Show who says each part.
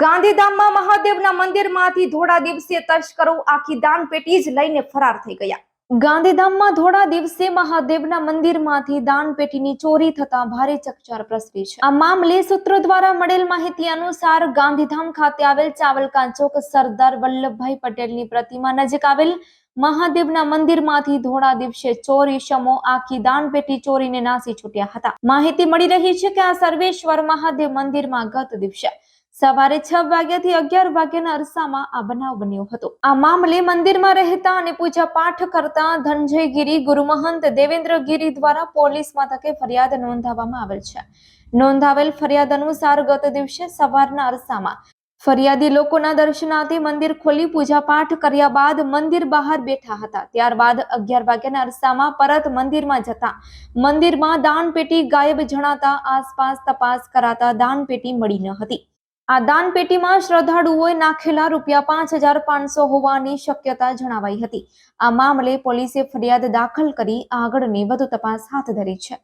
Speaker 1: ગાંધીધામમાં મહાદેવના મંદિરમાંથી ધોળા દિવસે તસ્કરો આખી દાન પેટી જ લઈને ફરાર થઈ ગયા. ગાંધીધામમાં ધોળા દિવસે મહાદેવના મંદિરમાંથી દાન પેટીની ચોરી થતા ભારે ચકચાર પ્રસરી છે. આ મામલે સૂત્રો દ્વારા મળેલ માહિતી અનુસાર ગાંધીધામ ખાતે આવેલ ચાવલકા ચોક સરદાર વલ્લભભાઈ પટેલની પ્રતિમા નજીક આવેલ મહાદેવના મંદિરમાંથી ધોળા દિવસે ચોરી શમો આખી દાન પેટી ચોરીને નાસી છૂટ્યા હતા. માહિતી મળી રહી છે કે આ સર્વેશ્વર મહાદેવ મંદિરમાં ગત દિવસે સવારે છ વાગ્યાથી અગિયાર વાગ્યાના અરસામાં આ બનાવ બન્યો હતો. આ મામલે મંદિરમાં રહેતા અને પૂજા પાઠ કરતા ધનંજયગીરી, ગુરુમહંત, દેવેન્દ્રગીરી દ્વારા પોલીસ મથકે ફરિયાદ નોંધાવવામાં આવેલ છે. નોંધાવેલ ફરિયાદ અનુસાર ગત દિવસે સવારના અરસામાં ફરિયાદી લોકોના દર્શનાર્થે મંદિર ખોલી પૂજા પાઠ કર્યા બાદ મંદિર બહાર બેઠા હતા. ત્યારબાદ અગિયાર વાગ્યાના અરસામાં પરત મંદિરમાં જતા મંદિરમાં દાન પેટી ગાયબ જણાતા આસપાસ તપાસ કરાતા દાન પેટી મળી ન હતી. આ દાન પેટીમાં શ્રદ્ધાળુઓએ નાખેલા રૂપિયા પાંચ હજાર પાંચસો હોવાની શક્યતા જણાવાઈ હતી. આ મામલે પોલીસે ફરિયાદ દાખલ કરી આગળની વધુ તપાસ હાથ ધરી છે.